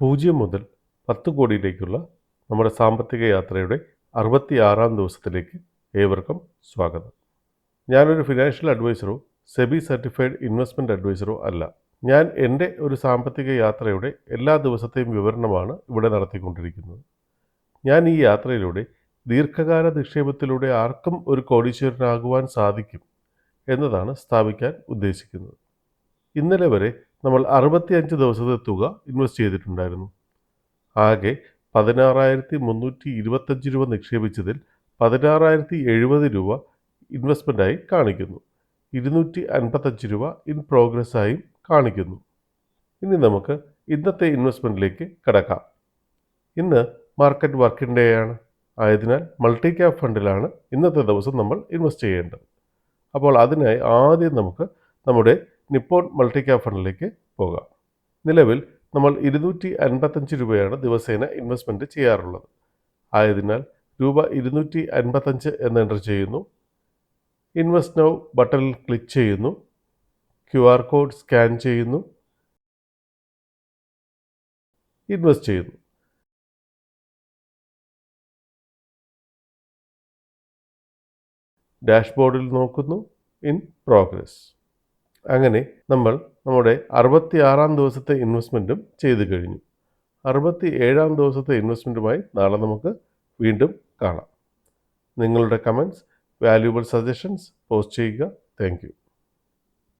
പൂജ്യം മുതൽ പത്ത് കോടിയിലേക്കുള്ള നമ്മുടെ സാമ്പത്തിക യാത്രയുടെ അറുപത്തിയാറാം ദിവസത്തിലേക്ക് ഏവർക്കും സ്വാഗതം. ഞാനൊരു ഫിനാൻഷ്യൽ അഡ്വൈസറോ സെബി സർട്ടിഫൈഡ് ഇൻവെസ്റ്റ്മെന്റ് അഡ്വൈസറോ അല്ല. ഞാൻ എന്റെ ഒരു സാമ്പത്തിക യാത്രയുടെ എല്ലാ ദിവസത്തെയും വിവരണമാണ് ഇവിടെ നടത്തിക്കൊണ്ടിരിക്കുന്നത്. ഞാൻ ഈ യാത്രയിലൂടെ ദീർഘകാല നിക്ഷേപത്തിലൂടെ ആർക്കും ഒരു കോടീശ്വരനാകുവാൻ സാധിക്കും എന്നതാണ് സ്ഥാപിക്കാൻ ഉദ്ദേശിക്കുന്നത്. ഇന്നലെ വരെ നമ്മൾ അറുപത്തിയഞ്ച് ദിവസത്തെ തുക ഇൻവെസ്റ്റ് ചെയ്തിട്ടുണ്ടായിരുന്നു. ആകെ പതിനാറായിരത്തി മുന്നൂറ്റി ഇരുപത്തഞ്ച് രൂപ നിക്ഷേപിച്ചതിൽ പതിനാറായിരത്തി എഴുപത് രൂപ ഇൻവെസ്റ്റ്മെന്റായി കാണിക്കുന്നു. ഇരുന്നൂറ്റി അൻപത്തഞ്ച് രൂപ ഇൻ പ്രോഗ്രസ്സായും കാണിക്കുന്നു. ഇനി നമുക്ക് ഇന്നത്തെ ഇൻവെസ്റ്റ്മെന്റിലേക്ക് കടക്കാം. ഇന്ന് മാർക്കറ്റ് വർക്കിംഗ് ഡേ ആണ്. ആയതിനാൽ മൾട്ടി ക്യാപ് ഫണ്ടിലാണ് ഇന്നത്തെ ദിവസം നമ്മൾ ഇൻവെസ്റ്റ് ചെയ്യേണ്ടത്. അപ്പോൾ അതിനായി ആദ്യം നമുക്ക് നമ്മുടെ നിപ്പോൺ മൾട്ടി ക്യാപ് ഫണ്ടിലേക്ക് പോകാം. നിലവിൽ നമ്മൾ ഇരുന്നൂറ്റി അൻപത്തഞ്ച് രൂപയാണ് ദിവസേന ഇൻവെസ്റ്റ്മെന്റ് ചെയ്യാറുള്ളത്. ആയതിനാൽ രൂപ ഇരുന്നൂറ്റി അൻപത്തഞ്ച് എന്ന് എന്റർ ചെയ്യുന്നു. ഇൻവെസ്റ്റ് നൗ ബട്ടണിൽ ക്ലിക്ക് ചെയ്യുന്നു. ക്യു ആർ കോഡ് സ്കാൻ ചെയ്യുന്നു. ഇൻവെസ്റ്റ് ചെയ്യുന്നു. ഡാഷ്ബോർഡിൽ നോക്കുന്നു. In progress. അങ്ങനെ നമ്മൾ നമ്മുടെ അറുപത്തിയാറാം ദിവസത്തെ ഇൻവെസ്റ്റ്മെന്റും ചെയ്തു കഴിഞ്ഞു. അറുപത്തി ഏഴാം ദിവസത്തെ ഇൻവെസ്റ്റ്മെന്റുമായി നാളെ നമുക്ക് വീണ്ടും കാണാം. നിങ്ങളുടെ കമന്റ്സ് വാല്യൂബിൾ സജഷൻസ് പോസ്റ്റ് ചെയ്യുക. താങ്ക്